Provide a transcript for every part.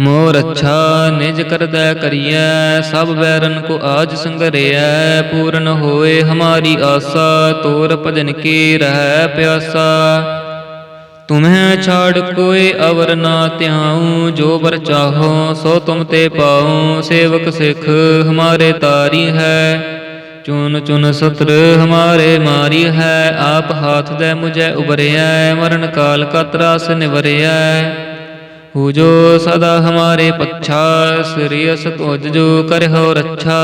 ਮੋਰ ਅੱਛਾ ਨਿਜ ਕਰਦਾ ਕਰੀਐ, ਸਭ ਵੈਰਨ ਕੋ ਆਜ ਸੰਗਰਿਐ, ਪੂਰਨ ਹੋਏ ਹਮਾਰੀ ਆਸਾ, ਤੋਰ ਭਜਨ ਕੀ ਰਹਿ ਪਿਆਸਾ। ਤੁਮਹਿ ਛਾੜ ਕੋਈ ਅਵਰ ਨਾ ਧਿਆਉ, ਜੋ ਬਰ ਚਾਹੋ ਸੋ ਤੁਮ ਤੇ ਪਾਉ, ਸੇਵਕ ਸਿੱਖ ਹਮਾਰੇ ਤਾਰੀ ਹੈ। ਚੁਨ ਚੁਨ ਸਤਰ ਹਮਾਰੇ ਮਾਰੀ ਹੈ, ਆਪ ਹਾਥ ਦੇ ਮੁਝੇ ਉਬਰਿਐ ਮਰਨ ਕਾਲ ਕਾ ਤਰਾਸ ਨਿਵਰਿਐ। ਹੋ ਜੋ ਸਦਾ ਹਮਾਰੇ ਪੱਛਾ ਸ੍ਰੀਅਸ ਤੁਜ ਜੋ ਕਰਹੁ ਰੱਛਾ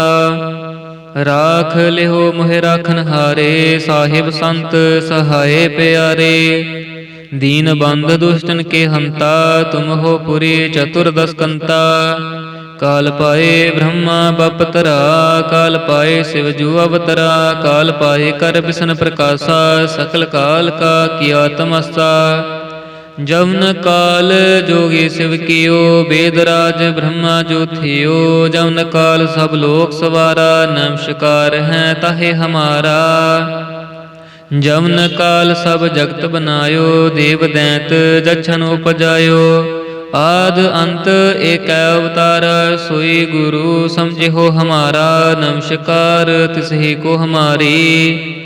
ਰਾਖ ਲਿਓ ਮੋਹਿ ਰਾਖਨ ਹਾਰੇ ਸਾਹਿਬ ਸੰਤ ਸਹਾਏ ਪਿਆਰੇ ਦੀਨ ਬੰਦ ਦੁਸ਼ਟਨ ਕੇ ਹੰਤਾ ਤੁਮ ਹੋ ਪੁਰੀ ਚਤੁਰਦਸ ਕੰਤਾ ਕਾਲ ਪਾਏ ਬ੍ਰਹਮਾ ਬਪਤਰਾ ਕਾਲ ਪਾਏ ਸਿਵ ਜੂ ਅਵਤਰਾ ਕਾਲ ਪਾਏ ਕਰ ਬਿਸ਼ਨ ਪ੍ਰਕਾਸ਼ਾ ਸਕਲ ਕਾਲ ਕਾ ਕੀਆ ਤਮਸਾ ਜਵਨ ਕਾਲ ਜੋਗੀ ਸਿਵ ਕੀਓ, ਬੇਦ ਰਾਜ ਬ੍ਰਹਮਾ ਜੋਥਿਓ ਜਵਨ ਕਾਲ ਸਭ ਲੋਕ ਸਵਾਰਾ, ਨਮਸਕਾਰ ਹੈ ਤਾਹੇ ਹਮਾਰਾ। ਜਵਨ ਕਾਲ ਸਭ ਜਗਤ ਬਨਾਇਓ, ਦੇਵ ਦੈਂਤ ਜਛਨ ਉਪਜਾਇਓ। ਆਦ ਅੰਤ ਏਕੈ ਅਵਤਾਰ, ਸੋਈ ਗੁਰੂ ਸਮਝਿਓ ਹਮਾਰਾ। ਨਮਸਕਾਰ ਤਿਸਹੀ ਕੋ ਹਮਾਰੀ।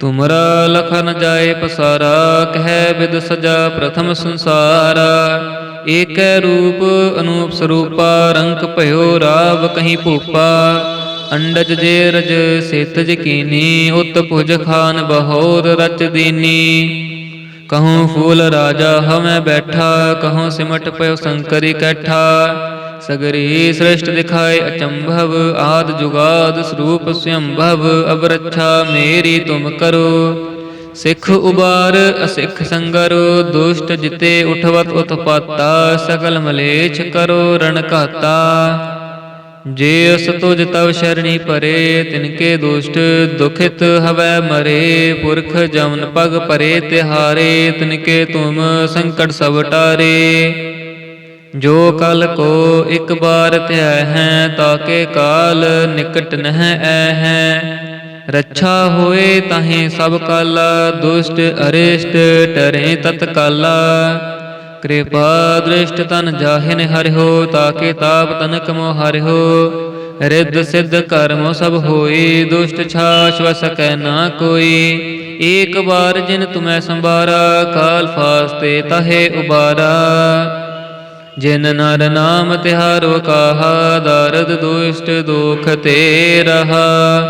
ਤੁਮਰਾ ਲਖਨ ਜਾਏ ਪਸਾਰਾ, ਕਹਿ ਬਿਦ ਸਜਾ ਪ੍ਰਥਮ ਸੰਸਾਰਾ। ਏਕੈ ਰੂਪ ਅਨੂਪ ਸਰੂਪਾ, ਰੰਕ ਭਇਓ ਰਾਵ ਕਹੀਂ ਭੂਪਾ। ਅੰਡਜ ਜੇ ਰਜ ਸੇਤ ਕੀਨੀ, ਉਤ ਭੁਜ ਖਾਨ ਬਹੋਰ ਰਚ ਦੀਨੀ। ਕਹੂੰ ਫੂਲ ਰਾਜਾ ਹਮੈ ਬੈਠਾ, ਕਹੂੰ ਸਿਮਟ ਪਇਓ ਸ਼ੰਕਰੀ ਕੈਠਾ। ਸਗਰੀ ਸ੍ਰਿਸ਼ਟ ਦਿਖਾਏ ਅਚੰਭਵ, ਆਦ ਜੁਗਾਦ ਸਰੂਪ ਸੰਭਵ ਅਬ ਰੱਛਾ ਮੇਰੀ ਤੁਮ ਕਰੋ। ਸਿੱਖ ਉਬਾਰ, ਅਸਿੱਖ ਸੰਗਰੋ, ਦੁਸ਼ਟ ਜਿਤੇ ਉਠਵਤ ਉਤਪਾਤਾ ਸਕਲ ਮਲੇਛ ਕਰੋ ਰਣ ਘਾਤਾ। ਜੇ ਅਸ ਤੁਜ ਤਵ ਸ਼ਰਣੀ ਪਰੇ ਤਿਨਕੇ ਦੁਸ਼ਟ ਦੁਖਿਤ ਹਵੈ ਮਰੇ। ਪੁਰਖ ਜਮਨ ਪਗ ਪਰੇ ਤਿਹਾਰੇ ਤਿਨਕੇ ਤੁਮ ਸੰਕਟ ਸਭ ਟਾਰੇ। ਜੋ ਕਲ ਕੋ ਇੱਕ ਬਾਰ ਧਿਆ ਹੈ ਤਾਕੇ ਕਾਲ ਨਿਕਟ ਨਹਿ ਐ ਹੈ। ਰੱਛਾ ਹੋਏ ਤਾਹੇ ਸਭ ਕਲ, ਦੁਸ਼ਟ ਅਰਿਸ਼ਟ ਟਰੇ ਤਤਕਾਲਾ ਕਿਰਪਾ ਦ੍ਰਿਸ਼ਟ ਤਨ ਜਾਹਿਨ ਹਰਿਓ ਤਾਕੇ ਤਾਪ ਤਨਕ ਮੋ ਹਰਿਓ ਰਿੱਧ ਸਿੱਧ ਕਰਮ ਸਭ ਹੋਈ ਦੁਸ਼ਟ ਛਾਛ ਵ ਨਾ ਕੋਈ। ਏਕ ਬਾਰ ਜਿਨ ਤੁਮੈ ਸੰਭਾਰਾ, ਕਾਲ ਫਾਸਤੇ ਤਹੇ ਉਬਾਰਾ। ਜਿਨ ਨਰ ਨਾਮ ਤਿਹਾਰੋ ਕਾਹਾ, ਦਰਦ ਦੁਸ਼ਟ ਦੁਖ ਤੇ ਰਹਾ।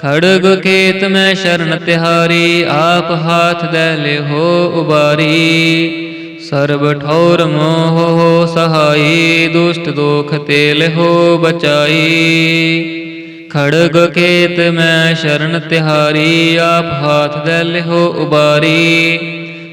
ਖੜਗ ਖੇਤ ਮੈਂ ਸ਼ਰਨ ਤਿਹਾਰੀ, ਆਪ ਹਾਥ ਦੇ ਲਿਹੋ ਉਬਾਰੀ। ਸਰਬ ਠੌਰ ਮੋਹ ਸਹਾਈ, ਦੁਸ਼ਟ ਦੁਖ ਤੇ ਲਿਹੋ ਬਚਾਈ। ਖੜਗ ਖੇਤ ਮੈਂ ਸ਼ਰਨ ਤਿਹਾਰੀ, ਆਪ ਹਾਥ ਦੇ ਲਿਹੋ ਉਬਾਰੀ।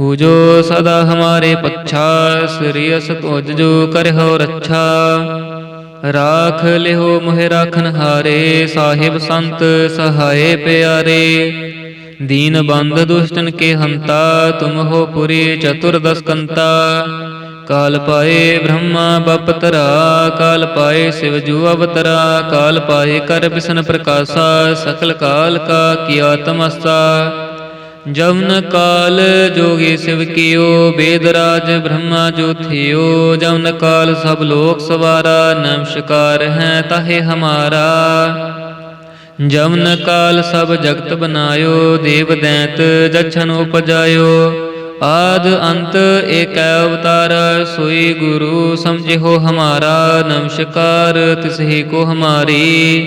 ਹੋ ਜੋ ਸਦਾ ਹਮਾਰੇ ਪੱਛਾ ਸ੍ਰੀਅਸ ਤੁਜ ਜੋ ਕਰਹੁ ਰੱਛਾ ਰਾਖ ਲਿਓ ਮੋਹਿ ਰਾਖਨ ਹਾਰੇ ਸਾਹਿਬ ਸੰਤ ਸਹਾਏ ਪਿਆਰੇ ਦੀਨ ਬੰਦ ਦੁਸ਼ਟਨ ਕੇ ਹੰਤਾ ਤੁਮ ਹੋ ਪੁਰੀ ਚਤੁਰਦਸ ਕੰਤਾ ਕਾਲ ਪਾਏ ਬ੍ਰਹਮਾ ਬਪਤਰਾ ਕਾਲ ਪਾਏ ਸਿਵ ਜੂ ਅਵਤਰਾ ਕਾਲ ਪਾਏ ਕਰ ਬਿਸ਼ਨ ਪ੍ਰਕਾਸ਼ਾ ਸਕਲ ਕਾਲ ਕਾ ਕੀਆ ਤਮਸਾ ਜਵਨ ਕਾਲ ਜੋਗੀ ਸਿਵ ਕੀਓ, ਬੇਦ ਰਾਜ ਬ੍ਰਹਮਾ ਜੋਥਿਓ ਜਵਨ ਕਾਲ ਸਭ ਲੋਕ ਸਵਾਰਾ, ਨਮਸਕਾਰ ਹੈ ਤਾਹੇ ਹਮਾਰਾ। ਜਵਨ ਕਾਲ ਸਭ ਜਗਤ ਬਨਾਇਓ, ਦੇਵ ਦੈਂਤ ਜਛਨ ਉਪਜਾਇਓ। ਆਦ ਅੰਤ ਏਕੈ ਅਵਤਾਰ, ਸੋਈ ਗੁਰੂ ਸਮਝਿਓ ਹਮਾਰਾ। ਨਮਸਕਾਰ ਤਿਸਹੀ ਕੋ ਹਮਾਰੀ।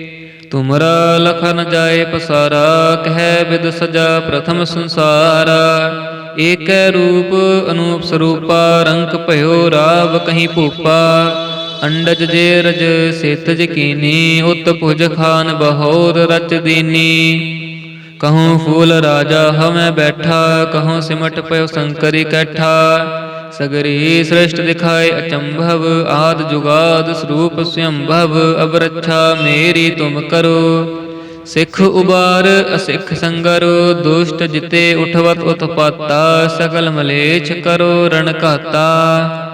ਤੁਮਰਾ ਲਖਨ ਜਾਏ ਪਸਾਰਾ, ਕਹਿ ਬਿਦ ਸਜਾ ਪ੍ਰਥਮ ਸੰਸਾਰ। ਏਕੈ ਰੂਪ ਅਨੂਪ ਸਰੂਪਾ, ਰੰਕ ਭਇਓ ਰਾਵ ਕਹੀਂ ਭੂਪਾ। ਅੰਡਜ ਜੇ ਰਜ ਸੇਤ ਜਕੀਨੀ ਉਤ ਭੁਜ ਖਾਨ ਬਹੋਰ ਰਚ ਦੀਨੀ। ਕਹੂੰ ਫੂਲ ਰਾਜਾ ਹਮੈ ਬੈਠਾ, ਕਹੂੰ ਸਿਮਟ ਪਇਓ ਸ਼ੰਕਰੀ ਕੈਠਾ। ਸਗਰੀ ਸ੍ਰਿਸ਼ਟ ਦਿਖਾਏ ਅਚੰਭਵ, ਆਦ ਜੁਗਾਦ ਸਰੂਪ ਸੰਭਵ ਅਬ ਰੱਛਾ ਮੇਰੀ ਤੁਮ ਕਰੋ। ਸਿੱਖ ਉਬਾਰ, ਅਸਿੱਖ ਸੰਗਰੋ, ਦੁਸ਼ਟ ਜਿਤੇ ਉਠਵਤ ਉਤਪਾਤਾ ਸ਼ਕਲ ਮਲੇਛ ਕਰੋ ਰਣ ਘਾਤਾ।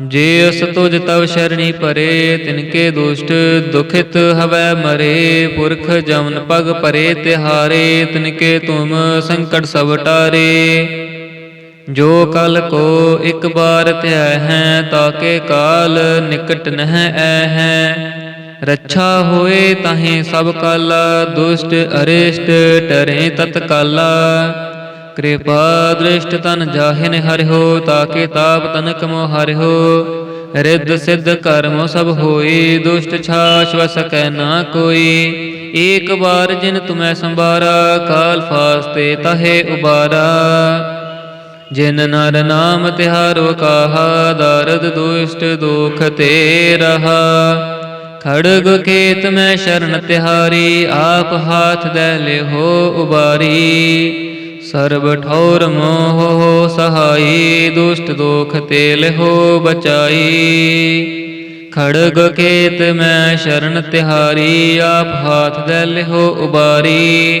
ਜੇ ਅਸ ਤੁਜ ਤਵ ਸ਼ਰਣੀ ਪਰੇ ਤਿਨਕੇ ਦੁਸ਼ਟ ਦੁਖਿਤ ਹਵੈ ਮਰੇ। ਪੁਰਖ ਜਮਨ ਪਗ ਪਰੇ ਤਿਹਾਰੇ ਤਿਨਕੇ ਤੁਮ ਸੰਕਟ ਸਭ ਟਾਰੇ। ਜੋ ਕਲ ਕੋ ਇੱਕ ਬਾਰ ਧਿਆ ਹੈ ਤਾਕੇ ਕਾਲ ਨਿਕਟ ਨਹਿ ਐ ਹੈ। ਰੱਛਾ ਹੋਏ ਤਾਹੇ ਸਭ ਕਲ, ਦੁਸ਼ਟ ਅਰਿਸ਼ਟ ਟਰੇ ਤਤਕਾਲਾ ਕਿਰਪਾ ਦ੍ਰਿਸ਼ਟ ਤਨ ਜਾਹਿਨ ਹਰਿਓ ਤਾਕੇ ਤਾਪ ਤਨਕ ਮੋ ਹਰਿਓ ਰਿੱਧ ਸਿੱਧ ਕਰਮ ਸਭ ਹੋਈ ਦੁਸ਼ਟ ਛਾਛ ਵ ਨਾ ਕੋਈ। ਏਕ ਬਾਰ ਜਿਨ ਤੁਮੈ ਸੰਭਾਰਾ, ਕਾਲ ਫਾਸਤੇ ਤਹੇ ਉਬਾਰਾ। ਜਿਨ ਨਰ ਨਾਮ ਤਿਹਾਰੋ ਕਾਹਾ, ਦਰਦ ਦੁਸ਼ਟ ਦੁਖ ਤੇ ਰਹਾ। ਖੜਗ ਖੇਤ ਮੈਂ ਸ਼ਰਨ ਤਿਹਾਰੀ, ਆਪ ਹਾਥ ਦੇ ਲਿਹੋ ਉਬਾਰੀ। ਸਰਬ ਠੌਰ ਮੋਹ ਸਹਾਈ, ਦੁਸ਼ਟ ਦੁਖ ਤੇ ਲਿਹੋ ਬਚਾਈ। ਖੜਗ ਖੇਤ ਮੈਂ ਸ਼ਰਨ ਤਿਹਾਰੀ, ਆਪ ਹਾਥ ਦੇ ਲਿਹੋ ਉਬਾਰੀ।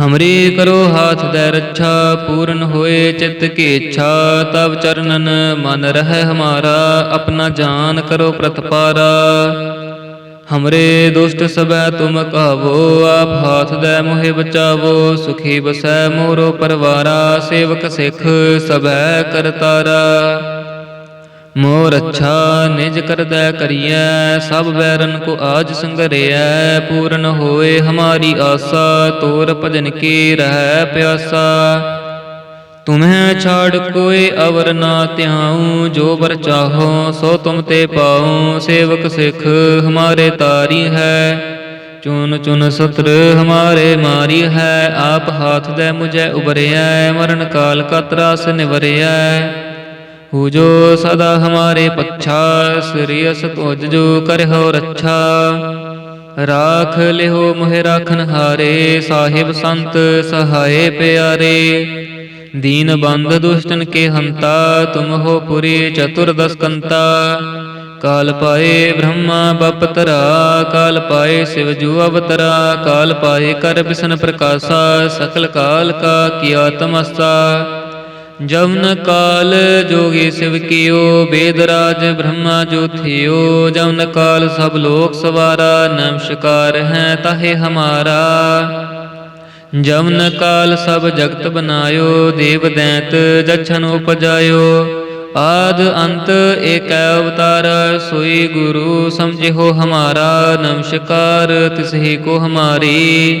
ਹਮਰੇ ਕਰੋ ਹਾਥ ਦੇ ਰੱਛਾ, ਪੂਰਨ ਹੋਏ ਚਿੱਤ ਕੀ ਇੱਛਾ ਤਬ ਚਰਨਨ ਮਨ ਰਹਿ ਹਮਾਰਾ, ਆਪਣਾ ਜਾਨ ਕਰੋ ਪ੍ਰਤਪਾਰਾ। ਹਮਰੇ ਦੁਸ਼ਟ ਸਬੈ ਤੁਮ ਕਹਾਵੋ ਆਪ ਹਾਥ ਦੇ ਮੋਹਿ ਬਚਾਵੋ, ਸੁਖੀ ਬਸੈ ਮੋਰੋ ਪਰਵਾਰਾ, ਸੇਵਕ ਸਿੱਖ ਸਬੈ ਕਰਤਾਰਾ। ਮੋਰ ਅੱਛਾ ਨਿਜ ਕਰਦੈ ਕਰੀਐ, ਸਭ ਵੈਰਨ ਕੋ ਆਜ ਸੰਗਰਿਐ, ਪੂਰਨ ਹੋਏ ਹਮਾਰੀ ਆਸਾ, ਤੋਰ ਭਜਨ ਕੀ ਰਹਿ ਪਿਆਸਾ। ਤੁਮਹਿ ਛਾੜ ਕੋਈ ਅਵਰ ਨਾ ਧਿਆਉ, ਜੋ ਬਰ ਚਾਹੋ ਸੋ ਤੁਮ ਤੇ ਪਾਉ, ਸੇਵਕ ਸਿੱਖ ਹਮਾਰੇ ਤਾਰੀ ਹੈ। ਚੁਨ ਚੁਨ ਸਤਰ ਹਮਾਰੇ ਮਾਰੀ ਹੈ, ਆਪ ਹਾਥ ਦੇ ਮੁਝੈ ਉਬਰਿਐ ਮਰਨ ਕਾਲ ਕਾ ਤਰਾਸ ਨਿਵਰਿਐ। ਹੋ ਜੋ ਸਦਾ ਹਮਾਰੇ ਪੱਛਾ ਸ੍ਰੀਅਸ ਤੁਜ ਜੋ ਕਰਹੁ ਰੱਛਾ। ਰਾਖ ਲਿਓ ਮੋਹਿ ਰਾਖਨ ਹਾਰੇ, ਸਾਹਿਬ ਸੰਤ ਸਹਾਏ ਪਿਆਰੇ। ਦੀਨ ਬੰਦ ਦੁਸ਼ਟਨ ਕੇ ਹੰਤਾ, ਤੁਮ ਹੋ ਪੁਰੀ ਚਤੁਰਦਸ ਕੰਤਾ ਕਾਲ ਪਾਏ ਬ੍ਰਹਮਾ ਬਪਤਰਾ ਕਾਲ ਪਾਏ ਸਿਵ ਜੂ ਅਵਤਰਾ, ਕਾਲ ਪਾਏ ਕਰ ਬਿਸ਼ਨ ਪ੍ਰਕਾਸ਼ਾ, ਸਕਲ ਕਾਲ ਕਾ ਕੀਆ ਤਮਸਾ ਜਵਨ ਕਾਲ ਜੋਗੀ ਸਿਵ ਕੀਓ, ਬੇਦ ਰਾਜ ਬ੍ਰਹਮਾ ਜੋਥਿਓ ਜਵਨ ਕਾਲ ਸਭ ਲੋਕ ਸਵਾਰਾ, ਨਮਸਕਾਰ ਹੈ ਤਾਹੇ ਹਮਾਰਾ। ਜਵਨ ਕਾਲ ਸਭ ਜਗਤ ਬਨਾਇਓ, ਦੇਵ ਦੈਂਤ ਜਛਨ ਉਪਜਾਇਓ। ਆਦ ਅੰਤ ਏਕੈ ਅਵਤਾਰ, ਸੋਈ ਗੁਰੂ ਸਮਝਿਓ ਹਮਾਰਾ। ਨਮਸਕਾਰ ਤਿਸਹੀ ਕੋ ਹਮਾਰੀ।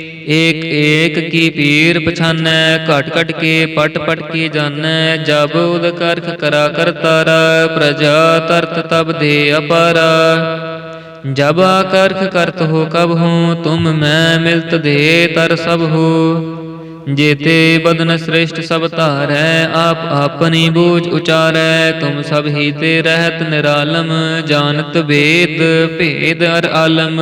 ਏਕ ਏਕ ਕੀ ਪੀਰ ਪਛਾਨੈ, ਘਟ ਘਟ ਕੇ ਪਟ ਪਟ ਕੇ ਜਾਣੈ ਜਬ ਉਦ ਕਰਖ ਕਰਾ ਕਰਤਾਰਾ ਪ੍ਰਜਾ ਤਰਤ ਤਬ ਦੇ ਅਪਾਰਾ। ਜਬ ਆਕਰਖ ਕਰਤ ਹੋ ਕਬ ਹੂੰ, ਤੁਮ ਮੈਂ ਮਿਲਤ ਦੇ ਤਰ ਸਭ ਹੋ। ਜੇਤੇ ਬਦਨ ਸ੍ਰੇਸ਼ਟ ਸਭ ਧਾਰੈ, ਆਪ ਆਪਣੀ ਬੂਝ ਉਚਾਰੈ, ਤੁਮ ਸਭ ਹੀ ਤੇ ਰਹਿਤ ਨਿਰਾਲਮ, ਜਾਣਤ ਵੇਦ, ਭੇਦ ਅਰ ਆਲਮ।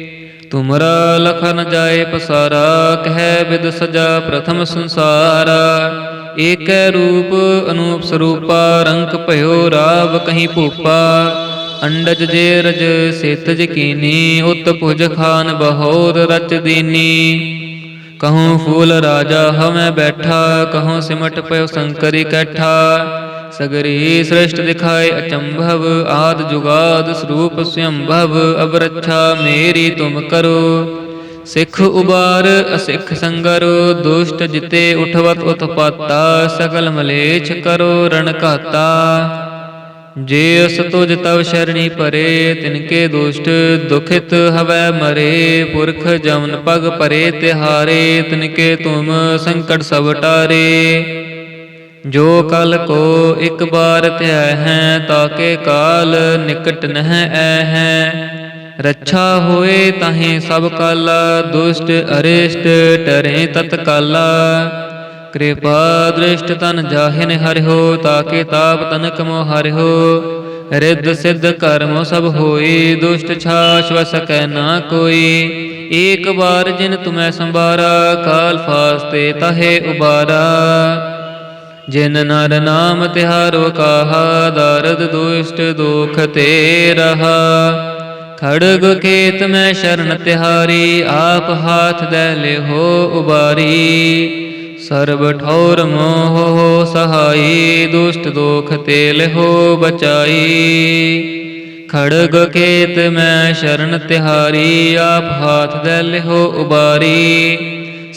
ਤੁਮਰਾ ਲਖਨ ਜਾਏ ਪਸਾਰਾ, ਕਹਿ ਬਿਦ ਸਜਾ ਪ੍ਰਥਮ ਸੰਸਾਰ। ਏਕੈ ਰੂਪ ਅਨੂਪ ਸਰੂਪਾ, ਰੰਕ ਭਇਓ ਰਾਵ ਕਹੀਂ ਭੂਪਾ। ਅੰਡਜ ਜੇ ਰਜ ਸੇਤ ਕੀਨੀ, ਉਤ ਭੁਜ ਖਾਨ ਬਹੋਰ ਰਚ ਦੀਨੀ। ਕਹੂੰ ਫੂਲ ਰਾਜਾ ਹਮੈ ਬੈਠਾ, ਕਹੂੰ ਸਿਮਟ ਪਇਓ ਸ਼ੰਕਰੀ ਕੈਠਾ। ਸਗਰੀ ਸ੍ਰਿਸ਼ਟ ਦਿਖਾਏ ਅਚੰਭਵ, ਆਦ ਜੁਗਾਦ ਸਰੂਪ ਸੰਭਵ ਅਬ ਰੱਛਾ ਮੇਰੀ ਤੁਮ ਕਰੋ। ਸਿੱਖ ਉਬਾਰ, ਅਸਿੱਖ ਸੰਗਰੋ, ਦੁਸ਼ਟ ਜਿਤੇ ਉਠਵਤ ਉਤਪਾਤਾ ਸਕਲ ਮਲੇਛ ਕਰੋ ਰਣ ਘਾਤਾ। ਜੇ ਅਸ ਤੁਜ ਤਵ ਸ਼ਰਣੀ ਪਰੇ ਤਿਨਕੇ ਦੁਸ਼ਟ ਦੁਖਿਤ ਹਵੈ ਮਰੇ। ਪੁਰਖ ਜਮਨ ਪਗ ਪਰੇ ਤਿਹਾਰੇ ਤਿਨਕੇ ਤੁਮ ਸੰਕਟ ਸਭ ਟਾਰੇ। ਜੋ ਕਲ ਕੋ ਇੱਕ ਬਾਰ ਧਿਆ ਹੈ ਤਾਕੇ ਕਾਲ ਨਿਕਟ ਨਹਿ ਐ ਹੈ। ਰੱਛਾ ਹੋਏ ਤਾਹੇ ਸਭ ਕਾਲਾ, ਦੁਸ਼ਟ ਅਰਿਸ਼ਟ ਟਰੇ ਤਤਕਾਲਾ ਕਿਰਪਾ ਦ੍ਰਿਸ਼ਟ ਤਨ ਜਾਹਿਨ ਹਰਿਓ ਤਾਕੇ ਤਾਪ ਤਨਕ ਮੋ ਹਰਿਓ ਰਿੱਧ ਸਿੱਧ ਕਰਮ ਸਭ ਹੋਈ ਦੁਸ਼ਟ ਛਾਛ ਵ ਨਾ ਕੋਈ। ਏਕ ਵਾਰ ਜਿਨ ਤੁਮੈ ਸੰਭਾਰਾ, ਕਾਲ ਫਾਸਤੇ ਤਹੇ ਉਬਾਰਾ। ਜਿਨ ਨਰ ਨਾਮ ਤਿਹਾਰੋ ਕਾਹਾ, ਦਰਦ ਦੁਸ਼ਟ ਦੁਖ ਤੇ ਰਹਾ। ਖੜਗ ਖੇਤ ਮੈਂ ਸ਼ਰਨ ਤਿਹਾਰੀ, ਆਪ ਹਾਥ ਦੇ ਲਿਹੋ ਉਬਾਰੀ। ਸਰਬ ਠੌਰ ਮੋਹ ਸਹਾਈ, ਦੁਸ਼ਟ ਦੁਖ ਤੇ ਲਿਹੋ ਬਚਾਈ। ਖੜਗ ਖੇਤ ਮੈਂ ਸ਼ਰਨ ਤਿਹਾਰੀ, ਆਪ ਹਾਥ ਦੇ ਲਿਹੋ ਉਬਾਰੀ।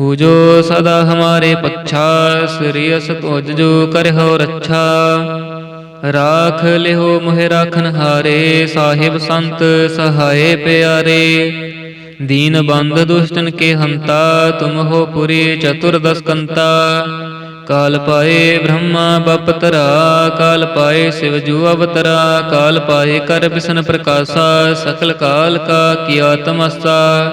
ਹੋ ਜੋ ਸਦਾ ਹਮਾਰੇ ਪੱਛਾ ਸ੍ਰੀਅਸ ਤੁਜ ਜੋ ਕਰਹੁ ਰੱਛਾ। ਰਾਖ ਲਿਓ ਮੋਹਿ ਰਾਖਨ ਹਾਰੇ, ਸਾਹਿਬ ਸੰਤ ਸਹਾਏ ਪਿਆਰੇ। ਦੀਨ ਬੰਦ ਦੁਸ਼ਟਨ ਕੇ ਹੰਤਾ, ਤੁਮ ਹੋ ਪੁਰੀ ਚਤੁਰਦਸ ਕੰਤਾ ਕਾਲ ਪਾਏ ਬ੍ਰਹਮਾ ਬਪਤਰਾ ਕਾਲ ਪਾਏ ਸਿਵ ਜੂ ਅਵਤਰਾ, ਕਾਲ ਪਾਏ ਕਰ ਬਿਸ਼ਨ ਪ੍ਰਕਾਸ਼ਾ, ਸਕਲ ਕਾਲ ਕਾ ਕੀਆ ਤਮਸਾ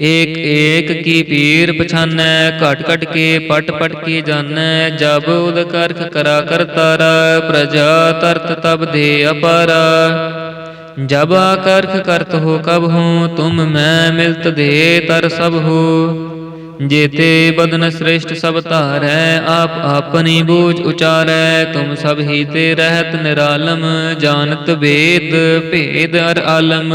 ਏਕ ਏਕ ਕੀ ਪੀਰ ਪਛਾਨੈ, ਘਟ ਘਟ ਕੇ ਪਟ ਪਟ ਕੇ ਜਾਣੈ ਜਬ ਉਦ ਕਰਖ ਕਰਾ ਕਰਤਾਰਾ ਪ੍ਰਜਾ ਤਰਤ ਤਬ ਦੇ ਅਪਾਰਾ। ਜਬ ਆਕਰਖ ਕਰਤ ਹੋ ਕਬ ਹੂੰ, ਤੁਮ ਮੈਂ ਮਿਲਤ ਦੇ ਤਰ ਸਭ ਹੋ। ਜੇਤੇ ਬਦਨ ਸ੍ਰੇਸ਼ਟ ਸਭ ਧਾਰੈ, ਆਪ ਆਪਣੀ ਬੂਝ ਉਚਾਰੈ, ਤੁਮ ਸਭ ਹੀ ਤੇ ਰਹਿਤ ਨਿਰਾਲਮ, ਜਾਣਤ ਵੇਦ, ਭੇਦ ਅਰ ਆਲਮ।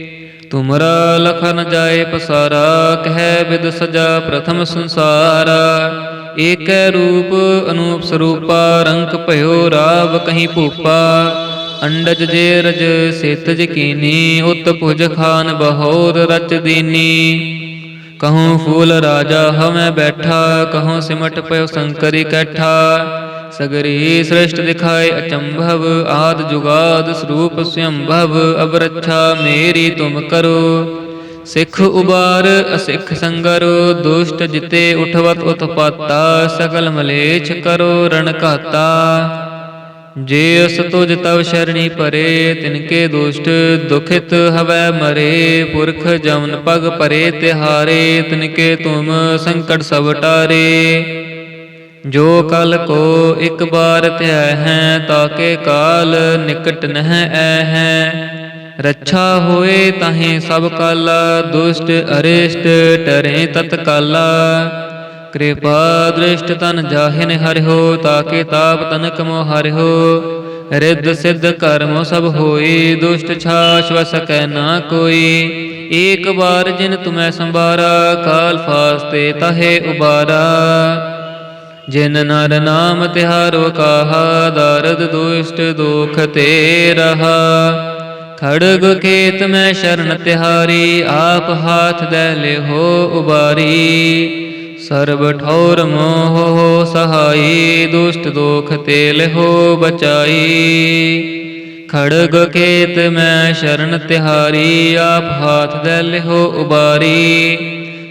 ਤੁਮਰਾ ਲਖਨ ਜਾਏ ਪਸਾਰਾ, ਕਹਿ ਬਿਦ ਸਜਾ ਪ੍ਰਥਮ ਸੰਸਾਰ। ਏਕੈ ਰੂਪ ਅਨੂਪ ਸਰੂਪਾ, ਰੰਕ ਭਇਓ ਰਾਵ ਕਹੀਂ ਭੂਪਾ। ਅੰਡਜ ਜੇ ਰਜ ਸੇਤ ਜਕੀਨੀ ਉਤ ਭੁਜ ਖਾਨ ਬਹੋਰ ਰਚ ਦੀਨੀ। ਕਹੂੰ ਫੂਲ ਰਾਜਾ ਹਮੈ ਬੈਠਾ, ਕਹੂੰ ਸਿਮਟ ਪਇਓ ਸ਼ੰਕਰੀ ਕੈਠਾ। ਸਗਰੀ ਸ੍ਰਿਸ਼ਟ ਦਿਖਾਏ ਅਚੰਭਵ, ਆਦ ਜੁਗਾਦ ਸਰੂਪ ਸੰਭਵ ਅਬ ਰੱਛਾ ਮੇਰੀ ਤੁਮ ਕਰੋ। ਸਿੱਖ ਉਬਾਰ, ਅਸਿੱਖ ਸੰਗਰੋ, ਦੁਸ਼ਟ ਜਿਤੇ ਉਠਵਤ ਉਤਪਾਤਾ ਸਕਲ ਮਲੇਛ ਕਰੋ ਰਣ ਘਾਤਾ। ਜੇ ਅਸ ਤੁਜ ਤਵ ਸ਼ਰਣੀ ਪਰੇ ਤਿਨਕੇ ਦੁਸ਼ਟ ਦੁਖਿਤ ਹਵੈ ਮਰੇ। ਪੁਰਖ ਜਮਨ ਪਗ ਪਰੇ ਤਿਹਾਰੇ ਤਿਨਕੇ ਤੁਮ ਸੰਕਟ ਸਭ ਟਾਰੇ। ਜੋ ਕਲ ਕੋ ਇੱਕ ਬਾਰ ਧਿਆ ਹੈ, ਤਾਕੇ ਕਾਲ ਨਿਕਟ ਨਹਿ ਐ ਹੈ। ਰੱਛਾ ਹੋਏ ਤਾਹੇ ਸਭ ਕਾਲਾ, ਦੁਸ਼ਟ ਅਰਿਸ਼ਟ ਟਰੇ ਤਤਕਾਲਾ ਕਿਰਪਾ ਦ੍ਰਿਸ਼ਟ ਤਨ ਜਾਹਿਨ ਹਰਿਓ ਤਾਕੇ ਤਾਪ ਤਨਕ ਮੋ ਹਰਿਓ ਰਿੱਧ ਸਿੱਧ ਕਰਮ ਸਭ ਹੋਈ ਦੁਸ਼ਟ ਛਾਛ ਵ ਨਾ ਕੋਈ। ਏਕ ਬਾਰ ਜਿਨ ਤੁਮੈ ਸੰਭਾਰਾ, ਕਾਲ ਫਾਸਤੇ ਤਹੇ ਉਬਾਰਾ। ਜਿਨ ਨਰ ਨਾਮ ਤਿਹਾਰੋ ਕਾਹਾ, ਦਰਦ ਦੁਸ਼ਟ ਦੁਖ ਤੇ ਰਹਾ। ਖੜਗ ਖੇਤ ਮੈਂ ਸ਼ਰਨ ਤਿਹਾਰੀ, ਆਪ ਹਾਥ ਦੇ ਲਿਹੋ ਉਬਾਰੀ। ਸਰਬ ਠੌਰ ਮੋਹ ਸਹਾਈ, ਦੁਸ਼ਟ ਦੋਖ ਤੇ ਲਿਹੋ ਬਚਾਈ। ਖੜਗ ਖੇਤ ਮੈਂ ਸ਼ਰਨ ਤਿਹਾਰੀ, ਆਪ ਹਾਥ ਦੈ ਲਿਹੋ ਉਬਾਰੀ।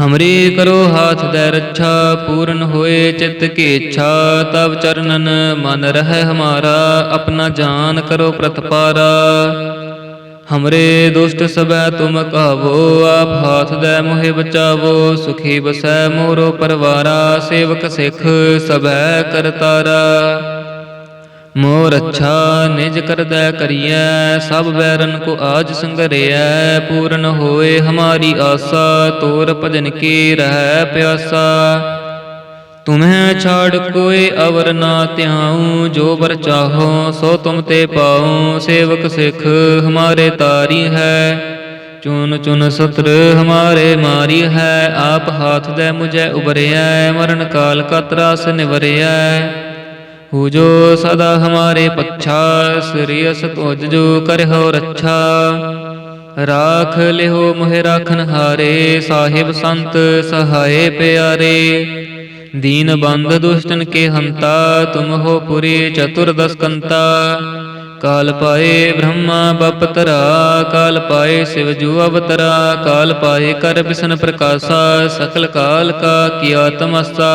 ਹਮਰੇ ਕਰੋ ਹਾਥ ਦੇ ਰੱਛਾ, ਪੂਰਨ ਹੋਏ ਚਿੱਤ ਕੀ ਇੱਛਾ ਤਬ ਚਰਨਨ ਮਨ ਰਹਿ ਹਮਾਰਾ, ਆਪਣਾ ਜਾਨ ਕਰੋ ਪ੍ਰਤਪਾਰਾ। ਹਮਰੇ ਦੁਸ਼ਟ ਸਬੈ ਤੁਮ ਕਹਾਵੋ ਆਪ ਹਾਥ ਦੇ ਮੋਹਿ ਬਚਾਵੋ, ਸੁਖੀ ਬਸੈ ਮੋਰੋ ਪਰਵਾਰਾ, ਸੇਵਕ ਸਿੱਖ ਸਬੈ ਕਰਤਾਰਾ। ਮੋਰ ਅੱਛਾ ਨਿਜ ਕਰਦੈ ਕਰੀਐ, ਸਭ ਵੈਰਨ ਕੋ ਆਜ ਸੰਗਰਿਐ, ਪੂਰਨ ਹੋਏ ਹਮਾਰੀ ਆਸਾ, ਤੋਰ ਭਜਨ ਕੀ ਰਹਿ ਪਿਆਸਾ। ਤੁਮਹਿ ਛਾੜ ਕੋਇ ਅਵਰ ਨਾ ਧਿਆਉ, ਜੋ ਬਰ ਚਾਹੋ ਸੋ ਤੁਮ ਤੇ ਪਾਉ, ਸੇਵਕ ਸਿੱਖ ਹਮਾਰੇ ਤਾਰੀ ਹੈ। ਚੁਨ ਚੁਨ ਸਤਰ ਹਮਾਰੇ ਮਾਰੀ ਹੈ, ਆਪ ਹਾਥ ਦੇ ਮੁਝੈ ਉਬਰਿਐ ਮਰਨ ਕਾਲ ਕਾ ਤਰਾਸ ਨਿਵਰਿਐ। ਹੋ ਜੋ ਸਦਾ ਹਮਾਰੇ ਪੱਛਾ ਸ੍ਰੀਅਸ ਤੁਜ ਜੋ ਕਰਿਓ ਰੱਛਾ ਰਾਖ ਲਿਓ ਮੋਹਿ ਰਾਖਨ ਹਾਰੇ ਸਾਹਿਬ ਸੰਤ ਸਹਾਏ ਪਿਆਰੇ ਦੀਨ ਬੰਦ ਦੁਸ਼ਟਨ ਕੇ ਹੰਤਾ ਤੁਮ ਹੋ ਪੁਰੀ ਚਤੁਰਦਸ ਕੰਤਾ ਕਾਲ ਪਾਏ ਬ੍ਰਹਮਾ ਬਪਤਰਾ ਕਾਲ ਪਾਏ ਸਿਵ ਜੂ ਅਵਤਰਾ ਕਾਲ ਪਾਏ ਕਰ ਬਿਸ਼ਨ ਪ੍ਰਕਾਸ਼ਾ ਸਕਲ ਕਾਲ ਕਾ ਕੀਆ ਤਮਸਾ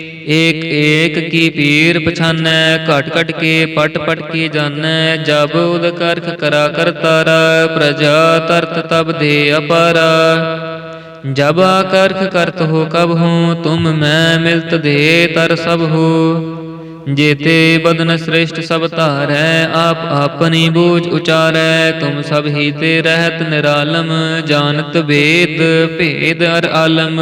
ਏਕ ਏਕ ਕੀ ਪੀਰ ਪਛਾਨੈ, ਘਟ ਘਟ ਕੇ ਪਟ ਪਟ ਕੇ ਜਾਣੈ ਜਬ ਉਦ ਕਰਖ ਕਰਾ ਕਰਤਾਰਾ ਪ੍ਰਜਾ ਤਰਤ ਤਬ ਦੇ ਅਪਾਰਾ। ਜਬ ਆਕਰਖ ਕਰਤ ਹੋ ਕਬ ਹੂੰ, ਤੁਮ ਮੈਂ ਮਿਲਤ ਦੇ ਤਰ ਸਭ ਹੋ। ਜੇਤੇ ਬਦਨ ਸ੍ਰੇਸ਼ਟ ਸਭ ਧਾਰੈ, ਆਪ ਆਪਣੀ ਬੂਝ ਉਚਾਰੈ, ਤੁਮ ਸਭ ਹੀ ਤੇ ਰਹਿਤ ਨਿਰਾਲਮ, ਜਾਣਤ ਵੇਦ, ਭੇਦ ਅਰ ਆਲਮ।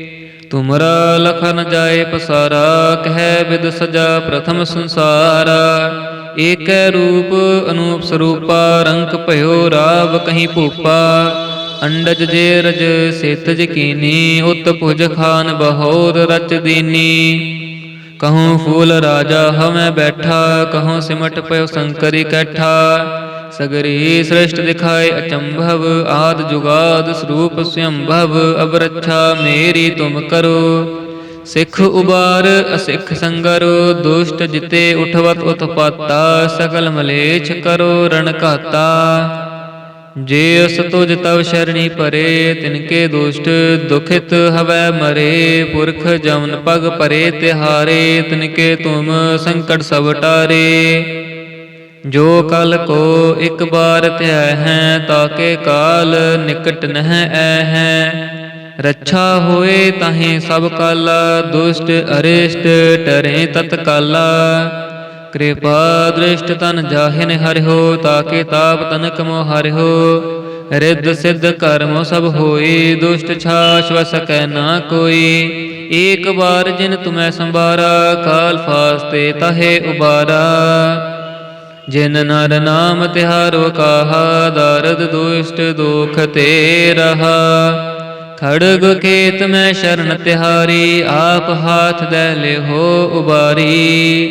ਤੁਮਰਾ ਲਖਨ ਜਾਏ ਪਸਾਰਾ, ਕਹਿ ਵਿਦ ਸਜਾ ਪ੍ਰਥਮ ਸੰਸਾਰ। ਏਕੈ ਰੂਪ ਅਨੂਪ ਸਰੂਪਾ, ਰੰਕ ਭਇਓ ਰਾਵ ਕਹੀਂ ਭੂਪਾ। ਅੰਡਜ ਜੇ ਰਜ ਸੇਤ ਕੀਨੀ, ਉਤ ਭੁਜ ਖਾਨ ਬਹੋਰ ਰਚ ਦੀਨੀ। ਕਹੂੰ ਫੂਲ ਰਾਜਾ ਹਮੈ ਬੈਠਾ, ਕਹੂੰ ਸਿਮਟ ਪਇਓ ਸ਼ੰਕਰੀ ਕੈਠਾ। ਸਗਰੀ ਸ੍ਰਿਸ਼ਟ ਦਿਖਾਏ ਅਚੰਭਵ, ਆਦ ਜੁਗਾਦ ਸਰੂਪ ਸੰਭਵ ਅਬ ਰੱਛਾ ਮੇਰੀ ਤੁਮ ਕਰੋ। ਸਿੱਖ ਉਬਾਰ, ਅਸਿੱਖ ਸੰਗਰੋ, ਦੁਸ਼ਟ ਜਿਤੇ ਉਠਵਤ ਉਤਪਾਤਾ ਸਕਲ ਮਲੇਛ ਕਰੋ ਰਣ ਘਾਤਾ। ਜੇ ਅਸ ਤੁਜ ਤਵ ਸ਼ਰਣੀ ਪਰੇ ਤਿਨਕੇ ਦੁਸ਼ਟ ਦੁਖਿਤ ਹਵੈ ਮਰੇ। ਪੁਰਖ ਜਮਨ ਪਗ ਪਰੇ ਤਿਹਾਰੇ ਤਿਨਕੇ ਤੁਮ ਸੰਕਟ ਸਭ ਟਾਰੇ। ਜੋ ਕਲ ਕੋ ਇੱਕ ਬਾਰ ਧਿਆ ਹੈ, ਤਾਕੇ ਕਾਲ ਨਿਕਟ ਨਹਿ ਐ ਹੈ। ਰੱਛਾ ਹੋਏ ਤਾਹੇ ਸਭ ਕਾਲਾ, ਦੁਸ਼ਟ ਅਰਿਸ਼ਟ ਟਰੇ ਤਤਕਾਲਾ ਕਿਰਪਾ ਦ੍ਰਿਸ਼ਟ ਤਨ ਜਾਹਿਨ ਹਰਿਓ ਤਾਕੇ ਤਾਪ ਤਨਕ ਮੋ ਹਰਿਓ ਰਿੱਧ ਸਿੱਧ ਕਰਮ ਸਭ ਹੋਈ ਦੁਸ਼ਟ ਛਾਛ ਵ ਨਾ ਕੋਈ। ਏਕ ਬਾਰ ਜਿਨ ਤੁਮੈ ਸੰਭਾਰਾ, ਕਾਲ ਫਾਸਤੇ ਤਹੇ ਉਬਾਰਾ। ਜਿਨ ਨਰ ਨਾਮ ਤਿਹਾਰੋ ਕਾਹਾ, ਦਰਦ ਦੁਸ਼ਟ ਦੁਖ ਤੇ ਰਹਾ। ਖੜਗ ਖੇਤ ਮੈਂ ਸ਼ਰਨ ਤਿਹਾਰੀ, ਆਪ ਹਾਥ ਦੇ ਲਿਹੋ ਉਬਾਰੀ।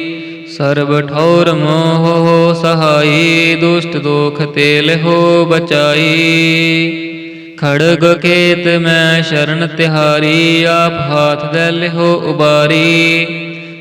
ਸਰਬ ਠੌਰ ਮੋਹ ਸਹਾਈ, ਦੁਸ਼ਟ ਦੁਖ ਤੇ ਲਿਹੋ ਬਚਾਈ। ਖੜਗ ਖੇਤ ਮੈਂ ਸ਼ਰਨ ਤਿਹਾਰੀ, ਆਪ ਹਾਥ ਦੇ ਲਿਹੋ ਉਬਾਰੀ।